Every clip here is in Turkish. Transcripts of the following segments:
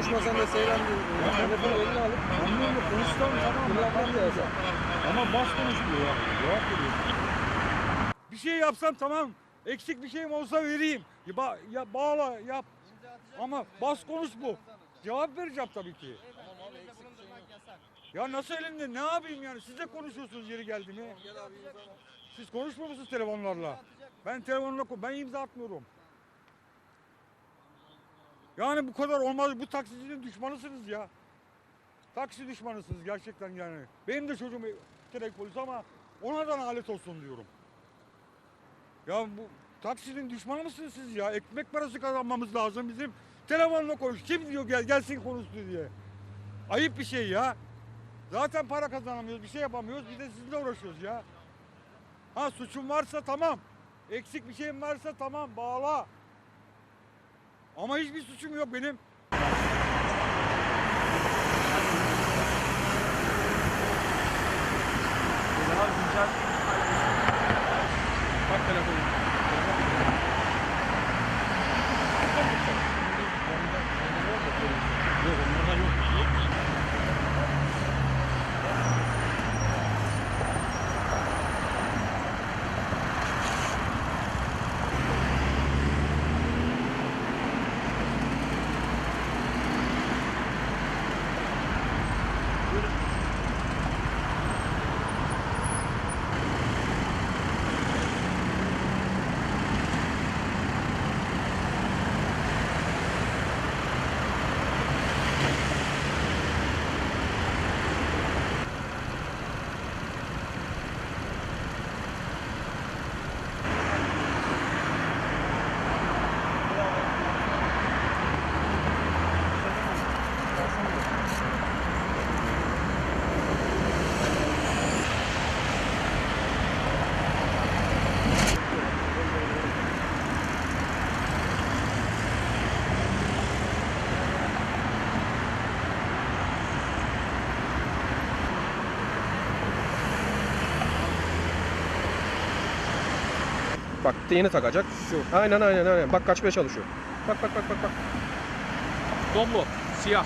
konuşmasan da seyren telefonu eline alıp Anlıyorum konuşsam tamam kullanmak da yasak. Ama bas konuşmuyor. Cevap veriyor. Bir şey yapsam tamam. Eksik bir şeyim olsa vereyim. Ya, ba- ya bağla yap. Ama bas konuş bu. Cevap vereceğim tabii ki. Ya nasıl elimde ne yapayım yani siz de konuşuyorsunuz yeri geldi mi? Siz konuşmuyor musunuz telefonlarla? Ben telefonla ben imza atmıyorum. Yani bu kadar olmaz. Bu taksicinin düşmanısınız ya. Taksi düşmanısınız gerçekten yani. Benim de çocuğum trafik polisi ama ona da alet olsun diyorum. Ya bu taksinin düşmanı mısınız siz ya? Ekmek parası kazanmamız lazım bizim. Telefonla konuş. Kim diyor gel gelsin konuştu diye. Ayıp bir şey ya. Zaten para kazanamıyoruz, bir şey yapamıyoruz. Bir de sizinle uğraşıyoruz ya. Ha suçum varsa tamam. Eksik bir şeyim varsa tamam bağla. Ama hiçbir suçum yok benim. Daha güncel. Bak telefonu. Yok onlarda yok. Bak yeni takacak. Şu. Aynen aynen aynen. Bak kaçmaya çalışıyor. Bak bak bak bak bak. Domlu. Siyah.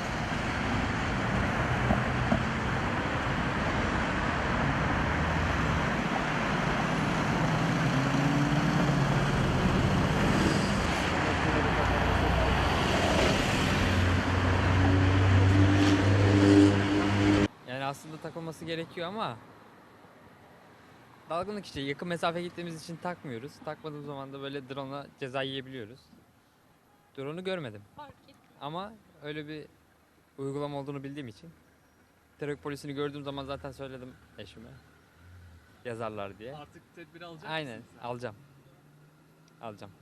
Yani aslında takılması gerekiyor ama dalgınlık işte yakın mesafe gittiğimiz için takmıyoruz. Takmadığımız zaman da böyle drone'la ceza yiyebiliyoruz. Drone'u görmedim. Ama öyle bir uygulama olduğunu bildiğim için trafik polisini gördüğüm zaman zaten söyledim eşime. Yazarlar diye. Artık tedbir alacak Aynen mısınız? alacağım. Alacağım.